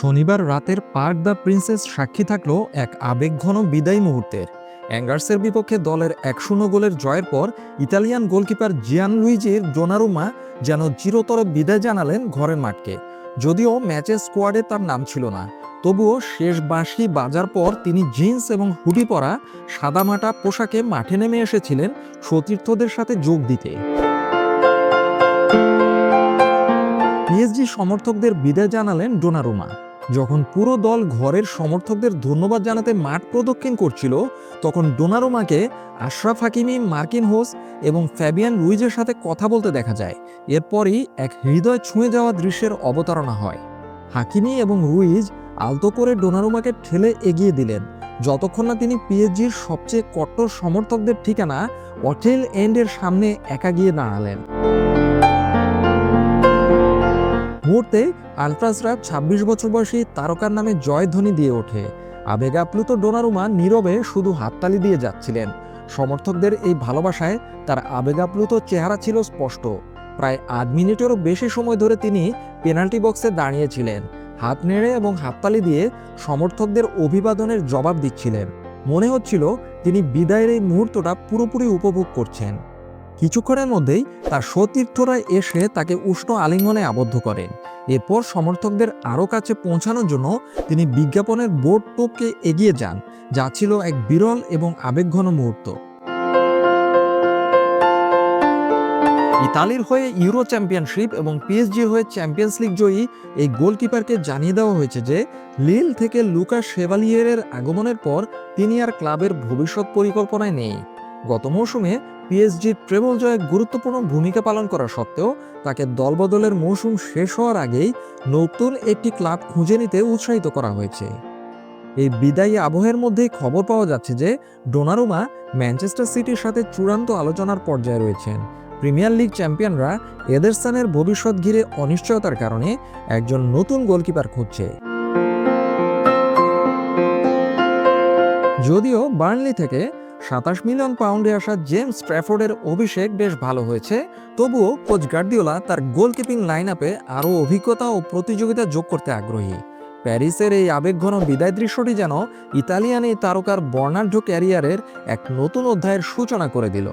শনিবার রাতের park the princess সাক্ষী থাকল এক আবেগঘন বিদায়ী মুহূর্তের। অ্যাঙ্গার্সের বিপক্ষে দলের এক শূন্য গোলের জয়ের পর ইতালিয়ান গোলকিপার জিয়ান লুইজির জোনারুমা যেন চিরতর বিদায় জানালেন ঘরের মাঠকে। যদিও ম্যাচের স্কোয়াডে তার নাম ছিল না। তবুও শেষ বাঁশি বাজার পর তিনি জিন্স এবং হুডি পরা সাদামাটা পোশাকে মাঠে নেমে এসেছিলেন সতীর্থদের সাথে যোগ দিতে। পিএসজি সমর্থকদের বিদায় জানালেন ডোনারুমা। যখন পুরো দল ঘরের সমর্থকদের ধন্যবাদ জানাতে মাঠ প্রদক্ষিণ করছিল, তখন ডোনারুমাকে, আশরাফ হাকিমি, মার্কিন হোস এবং ফ্যাবিয়ান রুইজের সাথে কথা বলতে দেখা যায়। এরপরই এক হৃদয় ছুঁয়ে যাওয়া দৃশ্যের অবতারণা হয়। হাকিমি এবং রুইজ আলতো করে ডোনারুমাকে ঠেলে এগিয়ে দিলেন। যতক্ষণ না তিনি পিএসজির সবচেয়ে কট্টর সমর্থকদের ঠিকানা অটেল এন্ডের সামনে একা গিয়ে দাঁড়ালেন। মুহূর্তে আলট্রাসরা ছাব্বিশ বছর বয়সী তারকার নামে জয়ধ্বনি দিয়ে ওঠে। আবেগ আপ্লুত ডোনারুমা নীরবে শুধু হাততালি দিয়ে যাচ্ছিলেন। সমর্থকদের এই ভালোবাসায় তার আবেগ আপ্লুত চেহারা ছিল স্পষ্ট। প্রায় আধ মিনিটেরও বেশি সময় ধরে তিনি পেনাল্টি বক্সে দাঁড়িয়েছিলেন। হাত নেড়ে এবং হাততালি দিয়ে সমর্থকদের অভিবাদনের জবাব দিচ্ছিলেন। মনে হচ্ছিল তিনি বিদায়ের এই মুহূর্তটা পুরোপুরি উপভোগ করছেন। কিছুক্ষণের মধ্যেই তার সতীর্থরা এসে তাকে উষ্ণ আলিঙ্গনে আবদ্ধ করেন। এরপর সমর্থকদের আরও কাছে পৌঁছানোর জন্য তিনি বিজ্ঞাপনের বোর্ড টোপকে এগিয়ে যান, যা ছিল এক বিরল এবং আবেগঘন মুহূর্ত। ইতালির হয়ে ইউরো চ্যাম্পিয়নশিপ এবং পিএসজির হয়ে চ্যাম্পিয়ন্স লিগ জয়ী এই গোলকিপারকে জানিয়ে দেওয়া হয়েছে যে, লিল থেকে লুকাস শেভালিয়েরের আগমনের পর তিনি আর ক্লাবের ভবিষ্যৎ পরিকল্পনায় নেই। গত মৌসুমে পিএসজির ট্রেবল জয়ে গুরুত্বপূর্ণ ভূমিকা পালন করা সত্ত্বেও তাকে দলবদলের মৌসুম শেষ হওয়ার আগেই নতুন একটি ক্লাব খুঁজে নিতে উৎসাহিত করা হয়েছে। এই বিদায়ী আবহের মধ্যেই খবর পাওয়া যাচ্ছে যে ডোনারুমা ম্যানচেস্টার সিটির সাথে চূড়ান্ত আলোচনার পর্যায়ে রয়েছেন। প্রিমিয়ার লিগ চ্যাম্পিয়নরা এদেরসানের ভবিষ্যৎ ঘিরে অনিশ্চয়তার কারণে একজন নতুন গোলকিপার খুঁজছে। যদিও বার্নলি থেকে সাতাশ মিলিয়ন পাউন্ডে আসা জেমস ট্র্যাফোর্ডের অভিষেক বেশ ভালো হয়েছে, তবুও কোচ গার্দিওলা তার গোলকিপিং লাইন আপে আরও অভিজ্ঞতা ও প্রতিযোগিতা যোগ করতে আগ্রহী। প্যারিসের এই আবেগঘন বিদায় দৃশ্যটি যেন ইতালিয়ান এই তারকার বর্ণাঢ্য ক্যারিয়ারের এক নতুন অধ্যায়ের সূচনা করে দিল।